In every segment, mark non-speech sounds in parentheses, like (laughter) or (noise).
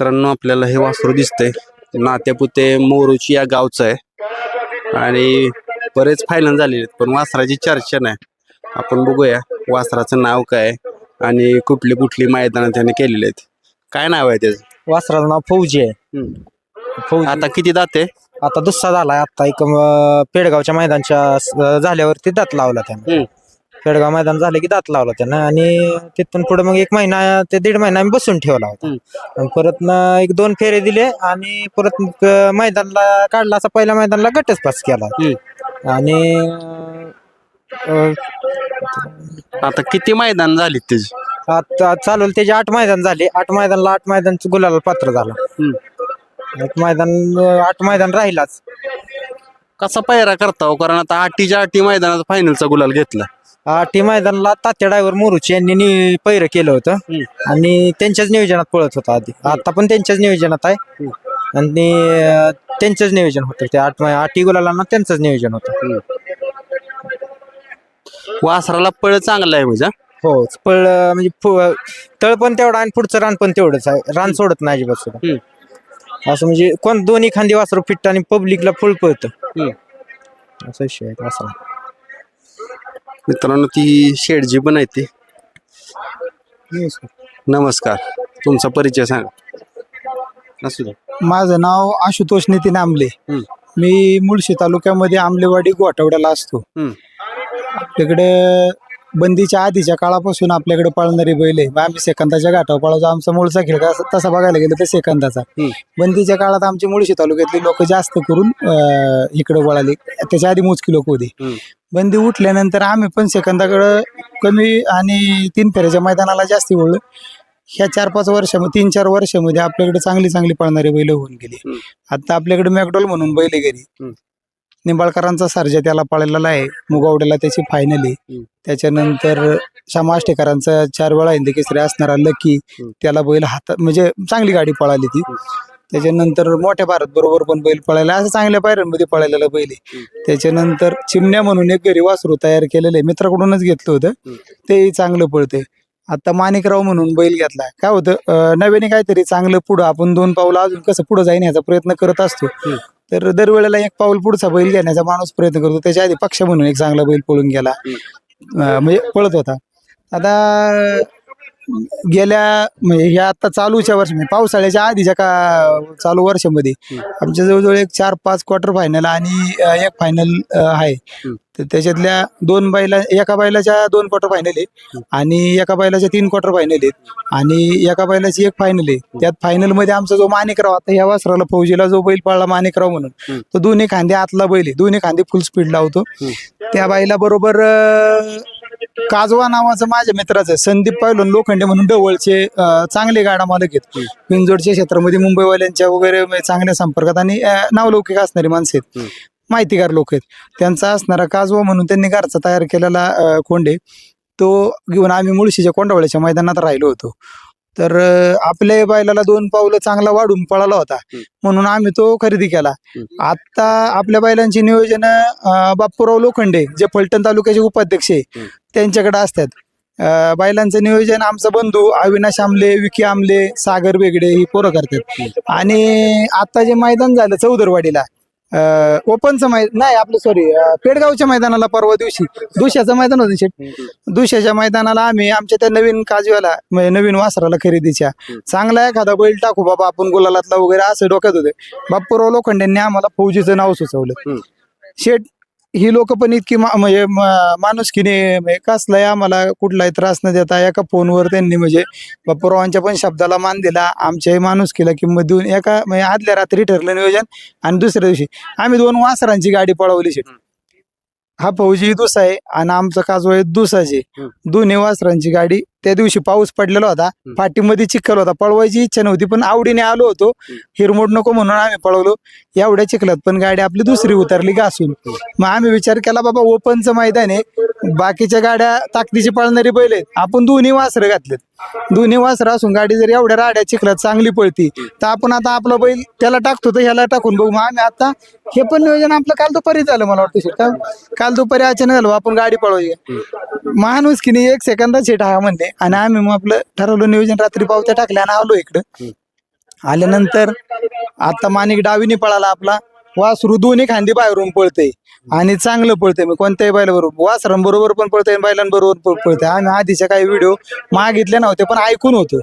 मित्रांनो आपल्याला हे वासरू दिसतंय. नात्यापुते मोरूची या गावचं आहे. आणि बरेच फायनल झालेले आहेत पण वासराची चर्चा नाही. आपण बघूया वासराचं नाव काय आणि कुठली कुठली मैदानं त्याने केलेली आहेत. काय नाव आहे त्याचं? वासराचं नाव फौजी आहे. फौजी. आता किती दाते आता दुसरा झालाय. आता एक अं, पेडगावच्या मैदानच्या स- झाल्यावरती दात लावला त्यानं. हम्म. पेडगाव मैदान झालं की दात लावला त्यानं. आणि तिथून पुढे मग एक महिना ते दीड महिना आम्ही बसून ठेवला होता. आणि परत ना एक दोन फेरे दिले आणि परत मग, मैदानला काढला असा पहिल्या मैदानला गटच पास केला. आणि अं, आता किती मैदान झालीत त्याची? आता चालवलं त्याचे आठ मैदान झाले. आठ मैदानला आठ मैदान गुलाला पात्र झाला. हम्म. एक मैदान आठ मैदान राहिलाच. कसा पायरा करता हो? कारण आता आठीच्या आठी मैदानात फायनलचा गुलाल घेतला. आठी मैदानला तात्या ड्रायव्हर मोरूची यांनी पैर केलं होतं. आणि त्यांच्याच नियोजनात पळत होता आधी. आता पण त्यांच्याच नियोजनात आहे. आणि त्यांचंच नियोजन होतं. ते आठ आठी गुलालांना त्यांचंच नियोजन होतं. वासराला पळ चांगला आहे म्हणजे हा? पळ म्हणजे तळ पण तेवढा आणि पुढचं रान पण तेवढंच आहे. रान सोडत नाही अजिबात सुद्धा. असं म्हणजे कोण दोन्ही खांदी वासरू फिट आणि पब्लिकला फुल पळतं. असा विषय आहे वासरा मित्रांनो ती शेडजी पण आहे ती. नमस्कार. तुमचा परिचय सांगा. असू माझं नाव आशुतोष नितीन आंबले हम्म. मी मुळशी तालुक्यामध्ये आंबलेवाडी गोठवड्याला असतो. हम्म. आपल्याकडे बंदीच्या आधीच्या काळापासून आपल्याकडे पळणारी बैल आहे मग आम्ही सेकंदाच्या घाटावर पळायचो आमचा मूळचा खेळ का- तसा बघायला गेलं तर सेकंदाचा. बंदीच्या काळात आमचे मुळशी तालुक्यातले लोक जास्त करून इकडे वळाले त्याच्या आधी मोजकी लोक होते. बंदी उठल्यानंतर आम्ही पण सेकंदाकडं कमी आणि तीन फेऱ्याच्या मैदानाला जास्ती वळलो ह्या चार पाच वर्षामध्ये तीन चार वर्षामध्ये आपल्याकडे चांगली चांगली पळणारी बैल होऊन गेली. आता आपल्याकडे मॅकडोल म्हणून बैल हम्म. निंबाळकरांचा सर्जा त्याला पळलेला आहे. मुगावड्याला त्याची फायनल. त्याच्यानंतर श्याम आष्टेकरांचा चार वेळा हिंदी केसरी असणारा लकी. त्याला बैल हातात म्हणजे चांगली गाडी पळाली ती. त्याच्यानंतर मोठ्या भारत बरोबर पण बैल पळायला असं चांगल्या पायऱ्यांमध्ये पळालेला बैल त्याच्यानंतर चिमण्या म्हणून एक घरी वासरू तयार केलेलं आहे. मित्राकडूनच घेतलं होतं. तेही चांगलं पळतंय. आता माणिकराव म्हणून बैल घेतला. काय होतं नव्याने काहीतरी चांगलं पुढं आपण दोन पावलं अजून कसं पुढं जाईन ह्याचा प्रयत्न करत असतो. तर दरवेळेला एक पाऊल पुढचा बैल घेण्याचा माणूस प्रयत्न करतो. त्याच्या आधी पक्ष म्हणून एक चांगला बैल पळून गेला. अं, म्हणजे पळत होता. आता गेल्या म्हणजे ह्या आता चालूच्या वर्षी म्हणजे पावसाळ्याच्या आधीच्या का चालू वर्षामध्ये. आमच्या जवळजवळ एक चार पाच क्वार्टर फायनल आणि अं, एक फायनल आहे. तर त्याच्यातल्या दोन बैला एका बैलाच्या दोन क्वार्टर फायनल आहे आणि एका बैलाच्या तीन क्वार्टर फायनल आहेत. आणि एका बैलाची एक फायनल आहे. त्यात फायनलमध्ये आमचा जो माणिकराव आता ह्या वासराला फौजीला जो बैल पळला माणिकराव म्हणून तो दोन्ही खांदे आतला बैल आहे. दोन्ही खांदे फुल स्पीड लावतो त्या बाईला बरोबर काजवा नावाचं माझ्या मित्राचं आहे, संदीप पायलोन लोखंडे म्हणून डवळचे अं, चांगले गाडा मालक आहेत. पिंजोडच्या क्षेत्रामध्ये मुंबईवाल्यांच्या वगैरे म्हणजे चांगल्या संपर्कात आणि अं, नावलौकिक असणारी माणसं आहेत. माहितीगार लोक आहेत. त्यांचा असणारा काजवा म्हणून त्यांनी घरचा तयार केलेला अं, कोंडे तो घेऊन आम्ही मुळशीच्या कोंडावळ्याच्या मैदानात राहिलो होतो. तर आपल्या बैलाला दोन पावलं चांगला वाढून पळाला होता. म्हणून आम्ही तो खरेदी केला. आता आपल्या बैलांची नियोजन बापूराव लोखंडे जे फलटण तालुक्याचे उपाध्यक्ष आहे त्यांच्याकडे असतात. बैलांचं नियोजन आमचा बंधू अविनाश आमले विकी आमले सागर वेगडे ही पोरं करतात. आणि आता जे मैदान झालं चौदरवाडीला ओपनचं मैदान नाही आपलं सॉरी पेडगावच्या मैदानाला परवा दिवशी दुशाचं मैदान होतं शेट दुशाच्या मैदानाला आम्ही आमच्या त्या नवीन काजव्याला म्हणजे नवीन वासराला खरेदीच्या. चांगला एखादा बैल टाकू बाबा आपण गुलालातला वगैरे असं डोक्यात होते. बापूराव लोखंडेंनी आम्हाला फौजीचं नाव सुचवलं. शेट ही लोक पण इतकी म्हणजे माणुसकीने म्हणजे कसलाही आम्हाला कुठलाही त्रास न देता एका फोनवर त्यांनी म्हणजे बापूरावांच्या पण शब्दाला मान दिला. आमच्याही माणुसकीला किंमत देऊन एका म्हणजे आदल्या रात्री ठरलं नियोजन आणि दुसऱ्या दिवशी आम्ही दोन वासरांची गाडी पळवली शेट हा फौजी दुसा आहे आणि आमचा काजू आहे. दुसाचे दोन्ही वासरांची गाडी त्या दिवशी पाऊस पडलेला होता. फाटीमध्ये चिखल होता. पळवायची इच्छा नव्हती पण आवडीने आलो होतो. हिरमोड नको म्हणून आम्ही पळवलो. एवढ्या चिखलात पण गाडी आपली दुसरी उतरली घासून. मग आम्ही विचार केला बाबा ओपनचं मैदान आहे. बाकीच्या गाड्या ताकदीची पळणारी बैल आहेत. आपण दोन्ही वासरं घातलेत. दोन्ही वासरं असून गाडी जर एवढ्या राड्या चिखलात चांगली पळती तर आपण आता आपला बैल त्याला टाकतो तर ह्याला टाकून बघू. मग आम्ही आता हे पण नियोजन आपलं काल दुपारी झालं मला वाटतं काल दुपारी अचानक झालं आपण गाडी पळवूया. माणूस की नाही एक सेकंदात शेट हा म्हणले आणि आम्ही मग आपलं ठरवलं नियोजन रात्री पावत्या टाकल्या आणि आलो इकडं. आल्यानंतर आता माणिक डावीने पळाला आपला. वासरू दोन्ही खांदी बाहेरून पळते आणि चांगलं पळते मग कोणत्याही बैलाबरोबर. वासरांबरोबर पण पळते बैलांबरोबर पण पळते आम्ही आधीच्या काही व्हिडिओ मागितले नव्हते पण ऐकून होतो.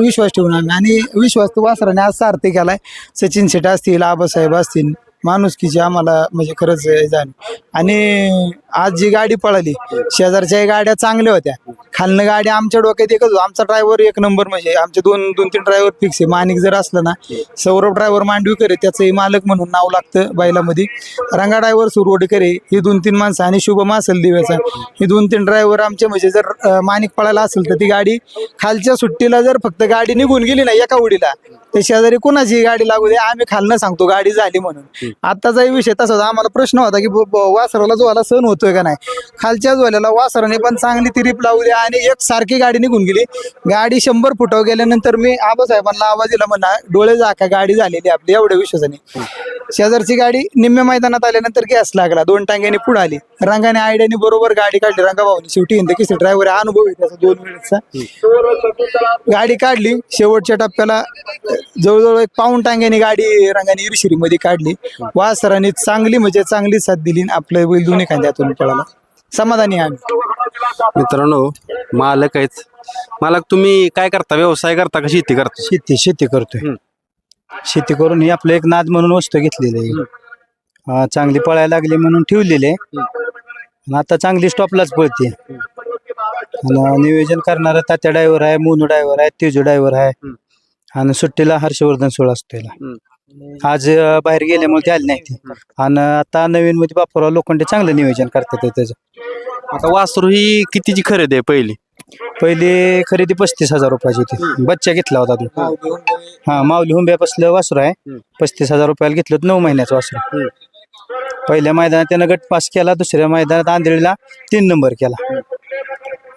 विश्वास ठेवून आम्ही. आणि विश्वास तो वासराने आज सार्थ केलाय. सचिन शेट असतील आबासाहेब असतील माणुसकीची आम्हाला म्हणजे खरंच झाली. आणि आज जी गाडी पळाली शेजारच्या गाड्या चांगल्या होत्या. खालनं गाडी आमच्या डोक्यात एकच आमचा ड्रायव्हर एक नंबर म्हणजे आमचे दोन दोन तीन ड्रायव्हर फिक्स आहे. मानिक जर असलं ना सौरभ ड्रायव्हर मांडवीकर आहे त्याचंही मालक म्हणून नाव लागतं बैलामध्ये. रंगा ड्रायव्हर सुरवडकर आहे ही दोन तीन माणसं आणि शुभम असेल दिव्याचा. ही दोन तीन ड्रायव्हर आमचे म्हणजे जर मानिक पळायला असेल तर ती गाडी खालच्या सुट्टीला जर फक्त गाडी निघून गेली ना एका उडीला तर शेजारी कोणाची गाडी लागू दे. आम्ही खालनं सांगतो गाडी झाली म्हणून. आताचाही विषय तसाच. आम्हाला प्रश्न होता की वासराला जो आला सण होतो. होतोय का नाही? खालच्या वाल्याला वासराने पण चांगली तिरीप लावू द्या आणि एक सारखी गाडी निघून गेली. गाडी शंभर फुटाव गेल्यानंतर मी आबासाहेबांना आवाज दिला म्हणला डोळे जाका गाडी झालेली आपली एवढ्या विश्वासाने. शेजारची गाडी निम्म्या मैदानात आल्यानंतर गॅस लागला. दोन टांग्याने पुढे आली. रंगाने आयडियाने बरोबर गाडी काढली. रंगा भाऊनी शेवटी हिंद किसी ड्रायव्हर अनुभव आहे त्याचा दोन वेळेचा. गाडी काढली. शेवटच्या टप्प्याला जवळजवळ एक पाऊन टांग्याने गाडी रंगाने इरशिरी मध्ये काढली. वासराने चांगली म्हणजे चांगली साथ दिली आणि आपलं बैल दोन्ही खांद्यातून पळाला. समाधानी आम्ही. मित्रांनो मालक आहेत. मालक तुम्ही काय करता? व्यवसाय करता का शेती करता? शेती शेती करतोय. शेती करून ही आपलं एक नाद म्हणून वस्तू घेतलेली आहे. अं, चांगली पळायला लागली म्हणून ठेवलेली आहे. आणि आता चांगली स्टॉपलाच पळते. आणि नियोजन करणारा तात्या ड्रायव्हर आहे मोनू ड्रायव्हर आहे तेजू ड्रायव्हर आहे. आणि सुट्टीला हर्षवर्धन सोळ असतो याला. आज अं, बाहेर गेल्यामुळे ते आले नाही ते आणि आता नवीन मध्ये बापूराव लोखंडे चांगलं नियोजन करतात त्याचं. आता वासरू ही कितीची खरेदी आहे पहिली? पहिली खरेदी पस्तीस हजार रुपयाची होती. बच्चा घेतला होता तो. हा माऊली हुंब्यापासलं वासरू आहे. पस्तीस हजार रुपयाला घेतलं होतं नऊ महिन्याचं वासरू. पहिल्या मैदानात त्यानं गट पास केला दुसऱ्या मैदानात आंधळीला तीन नंबर केला.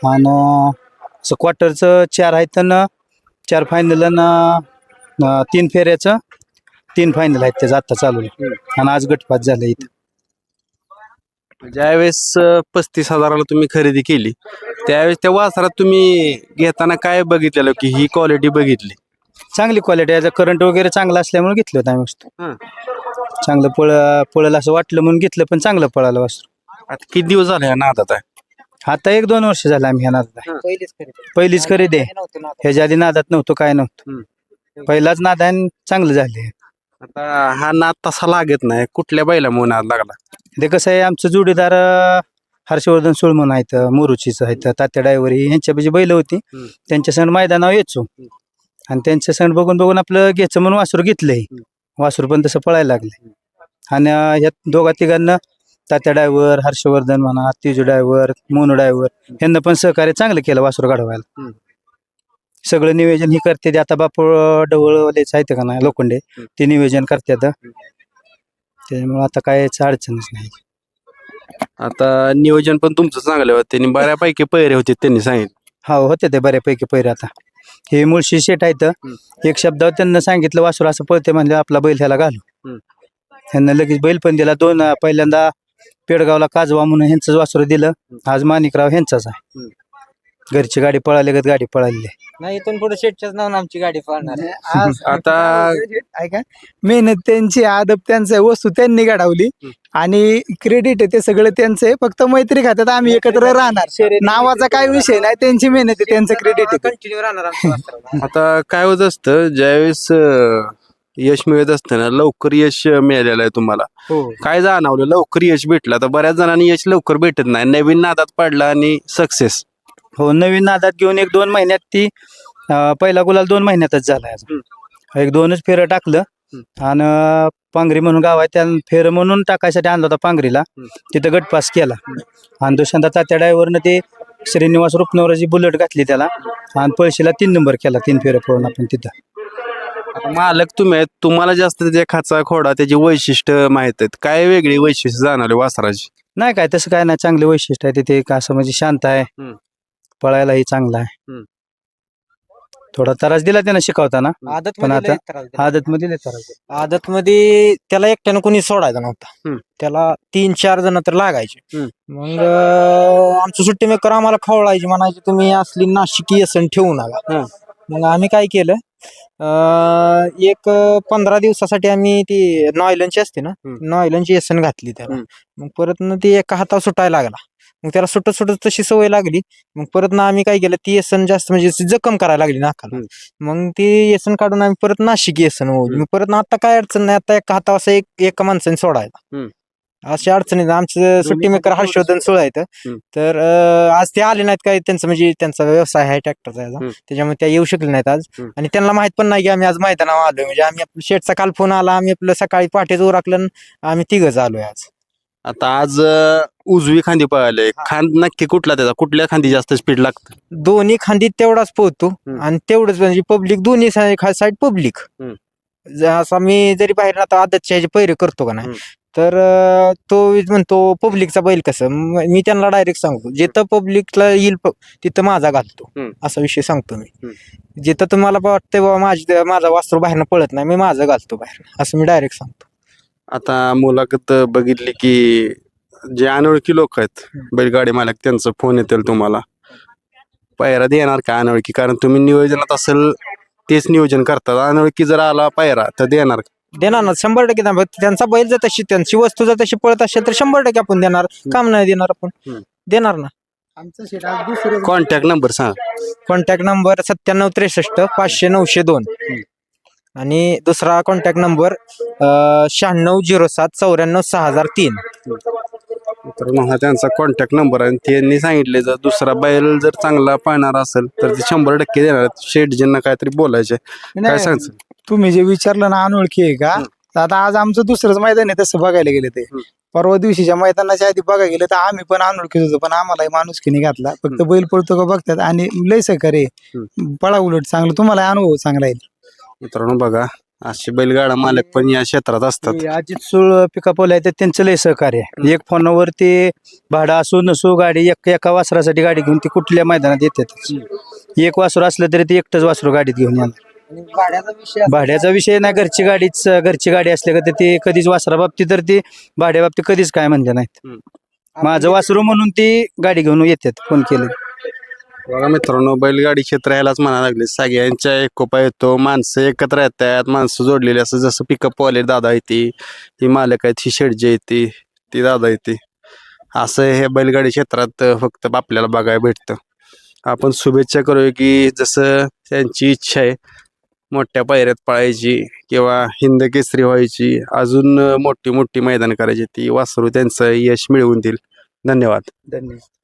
आणि असं क्वार्टरचं चार आहेत तर चार फायनल तीन फेऱ्याचं तीन फायनल आहेत त्याचं आत्ता चालू. आहे. आणि आज गटपास झालं इथं. ज्यावेळेस पस्तीस हजाराला तुम्ही खरेदी केली त्यावेळेस त्या वासरात तुम्ही घेताना काय बघितलेलं की ही क्वालिटी बघितली? चांगली क्वालिटी याचा करंट वगैरे चांगला असल्यामुळे घेतलं होतं आम्ही वस्तू हं. चांगलं पळ पळलं असं वाटलं म्हणून घेतलं पण चांगलं पळालं वस्तू आता किती दिवस झाले या नादात आहे? आता एक दोन वर्ष झालं आम्ही ह्या नादात आहे. पहिलीच खरेदी. पहिलीच खरेदी आहे. नव्हतं ना ह्याच्या आधी नादात नव्हतं काय नव्हतं. पहिलाच नाद आहे आणि चांगलं झाले आता हा नाद तसा लागत नाही. कुठल्या बैलामुळे नाद लागला? ते कसं आहे आमचं जोडीदार अं, हर्षवर्धन सुळमन आहेत मोरुचीच आहेत तात्या डायव्हर ही ह्यांच्या जी बैल होती. हम्म. त्यांच्या सण मैदानावर यायचो. आणि त्यांच्या सण बघून बघून आपलं घ्यायचं म्हणून वासरू घेतलंय. वासरू पण तसं पळायला लागले. आणि अं, ह्या दोघा तिघांना तात्या डायव्हर हर्षवर्धन म्हणा तिजू डायव्हर मोनू डायव्हर यांना पण सहकार्य चांगलं केलं वासरू काढवायला हम्म. सगळं नियोजन ही करते ते. आता बापू डवळवालेच आहेत का ना लोखंडे? ते नियोजन करतात. त्याच्यामुळे आता काय अडचणच नाही. आता नियोजन पण तुमचं चांगलं होतं. त्यांनी बऱ्यापैकी पैरे होते त्यांनी सांगितलं. हो होते ते बऱ्यापैकी पहिरे आता. हे मुळशी शेट आहेत. एक शब्दावर त्यांना सांगितलं वासरू असं पळते म्हणजे आपला बैल ह्याला घालू. त्यांना लगेच बैल पण दिला. दोन पहिल्यांदा पेडगावला काजवा म्हणून ह्यांचंच वासरू दिलं. आज माणिकराव ह्यांचाच आहे. घरची गाडी पळाली गत गाडी पळाली. नाही इथून पुढे शेटच्याच नावानं आमची गाडी पळणार. आहे. (laughs) आज आता ऐका मेहनत त्यांची आदब त्यांचं वस्तू त्यांनी घडवली. आणि क्रेडिट आहे ते सगळं त्यांचं आहे फक्त मैत्री खात्यात आम्ही एकत्र राहणार. नावाचा काय विषय नाही त्यांची मेहनत आहे त्यांचं क्रेडिट आहे. कंटिन्यू राहणार आमच्या वासराला. (laughs) आता काय होत असतं ज्यावेळेस अं, यश मिळत असतं ना लवकर यश मिळालेलं आहे तुम्हाला. हो. काय जाणवलं लवकर यश भेटलं. आता बऱ्याच जणांनी यश लवकर भेटत नाही. नवीन नादात पडला आणि सक्सेस हो नवीन नादात घेऊन एक दोन महिन्यात ती अं, पहिला गुलाल दोन महिन्यातच झाला याचा. एक दोनच फेरं टाकलं आणि पांगरी म्हणून गाव आहे त्या फेर म्हणून टाकायसाठी आणला होता पांगरीला तिथं गटपास केला. आणि दुसऱ्यांदा तात्या ड्रायव्हरनं ते श्रीनिवास रुपनवराची बुलेट घातली त्याला आणि पळशीला तीन नंबर केला तीन फेरं पळून आपण तिथं. आता मालक तुम्ही आहेत, तुम्हाला जास्त त्याच्या खाचा खोडा त्याची वैशिष्ट्य माहीत आहेत. काय वेगळी वैशिष्ट्य जाणवली वासराची? नाही काय तसं काय नाही चांगले वैशिष्ट्य आहे तिथे एक असं म्हणजे शांत आहे. हम्म. पळायलाही चांगला आहे हम्म. थोडा त्रास दिला त्यानं शिकवताना आदत पण मध्ये आता-. आदत मध्ये लय त्रास दिला. आदत मध्ये त्याला एकट्यानं कोणी सोडायचं नव्हता हम्म. त्याला तीन चार जण तर लागायचे हम्म. मग अं, आमचं सुट्टी मेकर आम्हाला खवळायची म्हणायची तुम्ही असली नाशिकी असन ठेवू नका हम्म. मग आम्ही काय केलं अं, एक अं, पंधरा दिवसासाठी आम्ही ती नॉयलनची असते ना हम्म. नॉयलनची येसन घातली त्याला हम्म. मग परत ना ती एका हातावर सुटायला लागला मग त्याला सुटत सुटत तशी सवय लागली. मग परत ना आम्ही काय केलं ती येसन जास्त म्हणजे जखम करायला लागली नाकाला मग ती येसन काढून आम्ही परत नाशिक येसन ओढली मग परत ना आता काय अडचण नाही आता एका हातावर असं एक एका माणसाने सोडायला. अशी अडचणी. आमचं सुट्टी मेकर हर्षवर्धन सुळ आहेत. तर आज ते आले नाहीत काय त्यांचं म्हणजे त्यांचा व्यवसाय आहे ट्रॅक्टरचा. त्याच्यामुळे त्या येऊ शकले नाहीत आज. आणि त्यांना माहीत पण नाही की आम्ही आज मैदानावर आलोय. म्हणजे आम्ही आपलं शेटचा काल फोन आला आम्ही आपलं सकाळी पहाटेच उरकलं आणि आम्ही तिघच आलोय आज. आता आज उजवी खांदी पळाले खांद नक्की कुठला त्याचा कुठल्या खांदी जास्त स्पीड लागतं दोन्ही खांदी तेवढाच पोहतो हम्म. आणि तेवढंच म्हणजे पब्लिक दोन्ही साईड पब्लिक हम्म. असं मी जरी बाहेर आता आदतच्या ह्याचे पैरे करतो का नाही हम्म. तर अं, तो म्हणतो पब्लिकचा बैल कसं म- मी त्यांना डायरेक्ट सांगतो जिथं पब्लिकला येईल प- तिथं माझा घालतो हम्म. असा विषय सांगतो मी. जिथं तुम्हाला वाटतंय बाबा माझी माझा वास्त्र बाहेरनं पळत नाही मी माझं घालतो बाहेर असं मी डायरेक्ट सांगतो आता मुलाखत बघितली की जे अनोळखी लोक आहेत बैलगाडी मालक त्यांचा फोन येतील तुम्हाला. पायरा देणार का अनोळखी? कारण तुम्ही नियोजनात असेल तेच नियोजन करतात. अनोळखी जर आला पायरा तर देणार का? देणार ना शंभर टक्के देणार. त्यांचा बैल जर तशी त्यांची वस्तू जर तशी पळत असेल तर शंभर टक्के आपण देणार. काम नाही देणार आपण. देणार ना. आमचं शेट आज दुसरं कॉन्टॅक्ट नंबर सांगा. कॉन्टॅक्ट नंबर सत्त्याण्णव त्रेसष्ट पाचशे नऊशे दोन. आणि दुसरा कॉन्टॅक्ट नंबर शहाण्णव झिरो सात चौऱ्याण्णव सहा हजार तीन. तर मग हा त्यांचा कॉन्टॅक्ट नंबर आहे. त्यांनी सांगितले जर दुसरा बैल जर चांगला पाहणार असेल तर ते शंभर टक्के देणार. शेठजींना काहीतरी बोलायचे काय नाही, तुम्ही जे विचारलं ना अनोळखी आहे का? तर आता आज आमचं दुसरंच मैदान आहे तसं बघायला गेले ते. हम्म. परवा दिवशीच्या मैदानाच्या आधी बघायला गेलं तर आम्ही पण अनोळखीच होतो पण आम्हाला माणुसकीने घातला. फक्त बैल पळतो का बघतात आणि लय सहकार्य पळा उलट चांगलं तुम्हाला अनुभव चांगला येईल. मित्रांनो बघा. असे बैलगाडा मालक पण या क्षेत्रात असतात. अजित सुळ पिकापोल आहे तर त्यांचं लय सहकार्य आहे. एक फोनवर ते भाडं असो नसो गाडी एक एका वासरासाठी गाडी घेऊन ते कुठल्या मैदानात येतात एक वासर असलं तरी ते एकटंच वासरू गाडीत घेऊन येणार. भाड्याचा विषय नाही घरची गाडीच घरची गाडी असल्या का तर ते कधीच वासरा बाबतीत तर ते भाड्या बाबतीत कधीच काय म्हणते नाहीत. माझं वासरू म्हणून ती गाडी घेऊन येतात फोन केले. बघा मित्रांनो बैलगाडी क्षेत्र यालाच म्हणा लागले. सगळ्यांच्या एकोपा येतो माणसं एकत्र येतात माणसं जोडलेली असं जसं पिकअप वाले दादा येते ही मालक आहेत ही शेडजी येते ती दादा येते असं हे बैलगाडी क्षेत्रात फक्त आपल्याला बघायला भेटतं. आपण शुभेच्छा करूया की जसं त्यांची इच्छा आहे मोठ्या पायऱ्यात पळायची किंवा हिंद केसरी व्हायची अजून मोठी मोठी मैदान करायची ती वासरू त्यांचं यश मिळवून देईल. धन्यवाद. धन्यवाद.